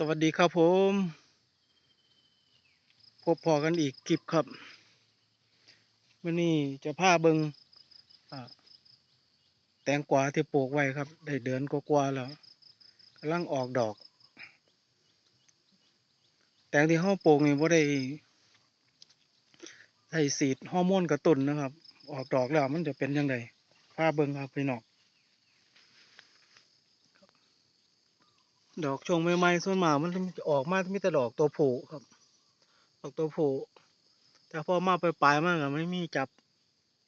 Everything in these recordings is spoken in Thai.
สวัสดีครับผม พบพอกันอีกคลิปครับวันนี้จะพาเบิงแตงกวาที่ปลูกไว้ครับ ได้เดือนกว่าๆแล้วกำลังออกดอก แตงที่ห้าปลูกนี่ว่าได้ใส่สีดฮอร์โมนกระตุ้นนะครับ ออกดอกแล้วมันจะเป็นยังไงพาเบิงครับพี่นอง ดอกชงใหม่ๆส่วนมากมันจะออกมามีแต่ดอกตัวผูครับ ดอกตัวผูแต่พอมาไปปลายๆมันก็ไม่มีจับ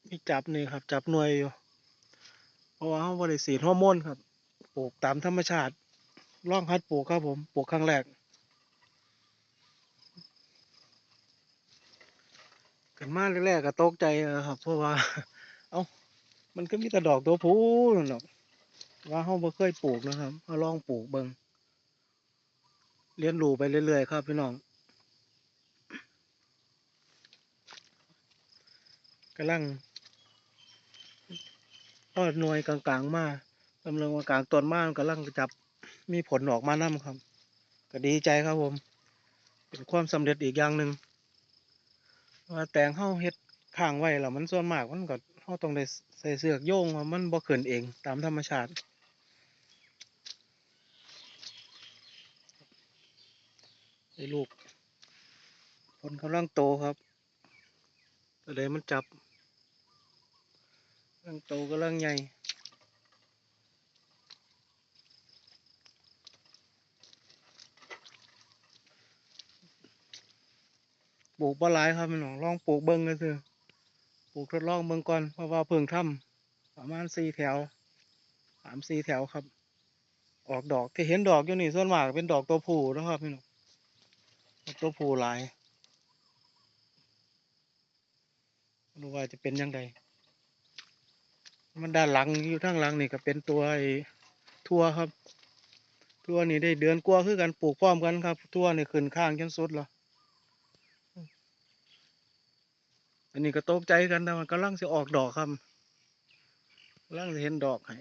มีจับนี่ครับ จับหน่วยอยู่เพราะว่าเขาบริสีฮอร์โมนครับ ปลูกตามธรรมชาติลองหัดปลูกครับผมปลูกครั้งแรกกันมาแรกๆก็ตกใจครับ เพราะว่า เอ้ามันก็มีแต่ดอกตัวผู้นั่นหรอกว่าเขาบ่เคยปลูกนะครับเขาลองปลูกเบิ่ง เรียนรู้ไปเรื่อยๆครับพี่น้องกำลังทอดหน่วยกลางๆมาลำเริงกลางต้นมากกำลังจับมีผลออกมานํครับ ก็ดีใจครับผม เป็นความสำเร็จอีกอย่างหนึ่งว่าแตงเฮาเฮ็ดข้างไว้แล้วมันส่วนมากมันก็เฮาต้องได้ใส่เสือกโยงมันบ่ขึ้นเองตามธรรมชาติ ไอ้ลูกผลกำลังโตครับตัวใดมันจับกำลังโตกำลังใหญ่ปลูกปลาไหลครับพี่น้องลองปลูกเบิ้งกันเถอะปลูกทดลองเบิ้งก่อนเพราะว่าเพิ่งทำประมาณสี่แถวสามสี่แถวครับ ออกดอกที่เห็นดอกอยู่นี่ส่วนมากเป็นดอกตัวผู้นะครับพี่น้อง ตัวผู้หลายรู้ว่าจะเป็นยังไงมันด้านหลังอยู่ทางหลังนี่ก็เป็นตัวไอ้ทั่วครับ ทั่วนี่ได้เดือนกว่าคือกันปลูกพร้อมกันครับ ทั่วนี่ขึ้นข้างจนสุดแล้วอันนี้ก็ตกใจกันแต่มันกำลังจะออกดอกครับกำลังจะเห็นดอกให้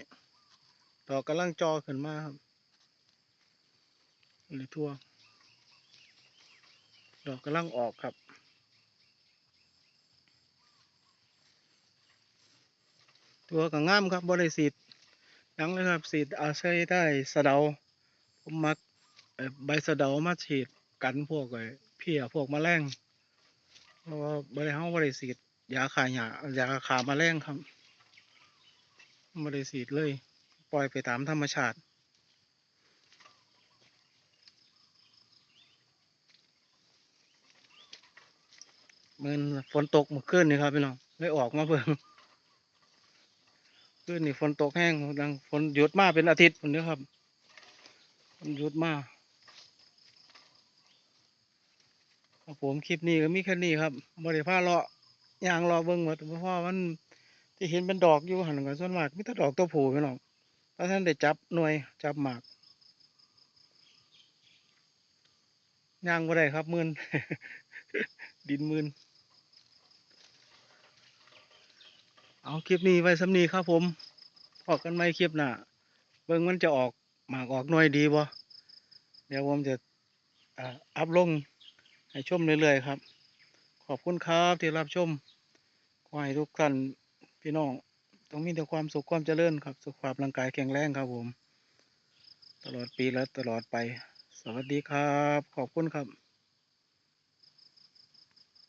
ดอกกำลังจอขึ้นมาครับอันนี้ทั่ว ดอกกำลังออกครับ ตัวก็งามครับบริสีดหยังเลยครับสีดอาศัยได้สะเดาผมมักใบสะเดามาฉีดกันพวกเพี้ยพวกมแมลงเพราะว่าบริเฮาบริสีดยาฆ่าหญ้ายาฆ่าแมลงครับบริสีดเลย ปล่อยไปตามธรรมชาติ มันฝนตกเมื่อคืนนี่ครับพี่น้องเลยออกมาเบิ่งคืนนี่ฝนตกแห้งดังฝนหยุดมาเป็นอาทิตย์คนนี้ครับฝนหยุดมาผมคลิปนี้ก็มีแค่นี้ครับบริพาเลาะยางรอเบิ่งหมดเพราะว่ามันที่เห็นเป็นดอกอยู่หันกันส่วนมากมีแต่ดอกตัวผูพี่น้องเพราะท่านได้จับหน่วยจับหมากยางบ่ได้ครับมืน ดินมืน เอาคลิปนี้ไว้สำนีครับผมพอกันไม่คลิปหน้าเบิ่งมันจะออกหมากออกหน่วยดีบ่เดี๋ยวผมจะอัพลงให้ชมเรื่อยๆครับ ขอบคุณครับที่รับชมขอให้ทุกท่านพี่น้องต้องมีแต่ความสุขความเจริญครับ สุขภาพร่างกายแข็งแรงครับผม ตลอดปีและตลอดไป สวัสดีครับ ขอบคุณครับ